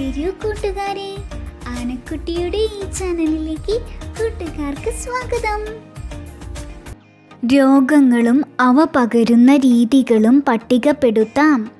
വരൂ കൂട്ടുകാരെ. ആനക്കുട്ടിയുടെ ഈ ചാനലിലേക്ക് കൂട്ടുകാർക്ക് സ്വാഗതം. രോഗങ്ങളും അവ പകരുന്ന രീതികളും പട്ടികപ്പെടുത്താം.